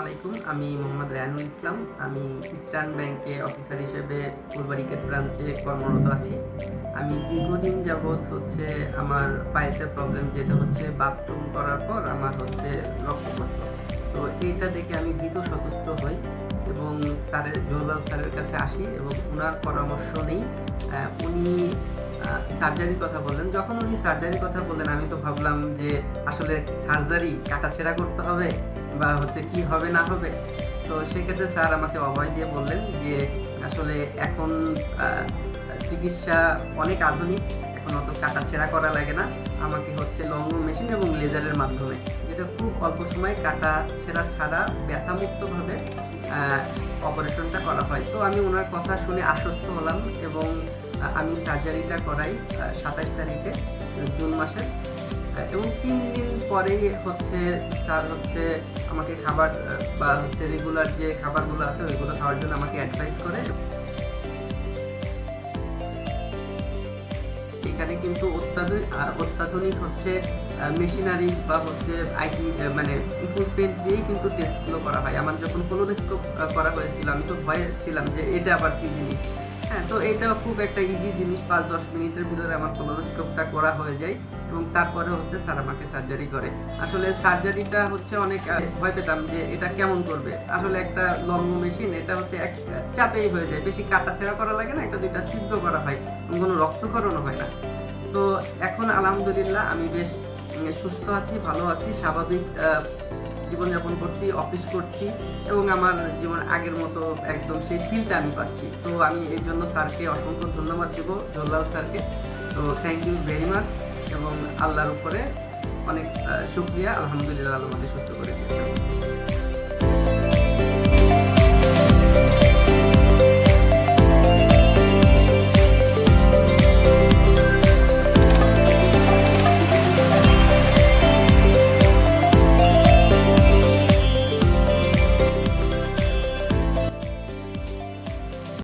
আলাইকুম, আমি মোহাম্মদ রায়নুল ইসলাম। আমি ইস্টার্ন ব্যাংকে অফিসার হিসেবে ফুলবাড়িকেট ব্রাঞ্চে কর্মরত আছি। আমি দীর্ঘদিন যাবৎ হচ্ছে আমার পায়েসের প্রবলেম যেটা হচ্ছে বাথরুম করার পর আমার হচ্ছে রক্তপষ্ট তো এইটা দেখে আমি ভীত সচেষ্ট হই এবং স্যারের জোলাল স্যারের কাছে আসি এবং ওনার পরামর্শ নেই। উনি সার্জারির কথা বললেন। যখন উনি সার্জারির কথা বললেন, আমি তো ভাবলাম যে আসলে সার্জারি কাটাছেড়া করতে হবে বা হচ্ছে কি হবে, না হবে। তো সেক্ষেত্রে স্যার আমাকে অভয় দিয়ে বললেন যে আসলে এখন চিকিৎসা অনেক আধুনিক, এখন অত কাটাছেড়া করা লাগে না। আমাকে হচ্ছে লঙ্গ মেশিন এবং লেজারের মাধ্যমে। যেটা খুব অল্প সময় কাটা ছেঁড়া ছাড়া ব্যথামুক্তভাবে অপারেশনটা করা হয়। তো আমি ওনার কথা শুনে আশ্বস্ত হলাম এবং আমি সার্জারিটা করাই সাতাশ তারিখে জুন মাসের এবং তিন দিন পরেই হচ্ছে স্যার হচ্ছে আমাকে খাবার বা হচ্ছে রেগুলার যে খাবারগুলো আছে, ওইগুলো খাওয়ার জন্য আমাকে অ্যাডভাইস করে। এখানে কিন্তু অত্যাধুনিক অত্যাধুনিক হচ্ছে মেশিনারি বা হচ্ছে আইটি মানে ইকুইপমেন্ট দিয়েই কিন্তু টেস্টগুলো করা হয়। আমার যখন কোলোনোস্কোপ করা হয়েছিল, আমি তো ভয়ে ছিলাম যে এটা আবার কি জিনিস? হ্যাঁ তো এটা খুব একটা ইজি জিনিস, পাঁচ, দশ মিনিটের ভিতরে আমার কোলোনোস্কোপটা করা হয়ে যায় এবং তারপরে হচ্ছে স্যার আমাকে সার্জারি করে। আসলে সার্জারিটা হচ্ছে অনেক ভয় পেতাম যে এটা কেমন করবে। আসলে একটা লম্ব মেশিন এটা হচ্ছে এক চাপেই হয়ে যায়। বেশি কাটাছেড়া করা লাগে না একটা দুইটা ছিদ্র করা হয় কোনো রক্তকরণও হয় না। তো এখন আলহামদুলিল্লাহ আমি বেশ সুস্থ আছি, ভালো আছি। স্বাভাবিক জীবনযাপন করছি অফিস করছি এবং আমার জীবন আগের মতো একদম সেই ফিলটা আমি পাচ্ছি। তো আমি এই জন্য স্যারকে অসংখ্য ধন্যবাদ দেবো জল্লাল স্যারকে। তো থ্যাংক ইউ ভেরি মাচ এবং আল্লাহর উপরে অনেক শুক্রিয়া। আলহামদুলিল্লাহ আল্লাহ সুস্থ করে দিয়েছেন।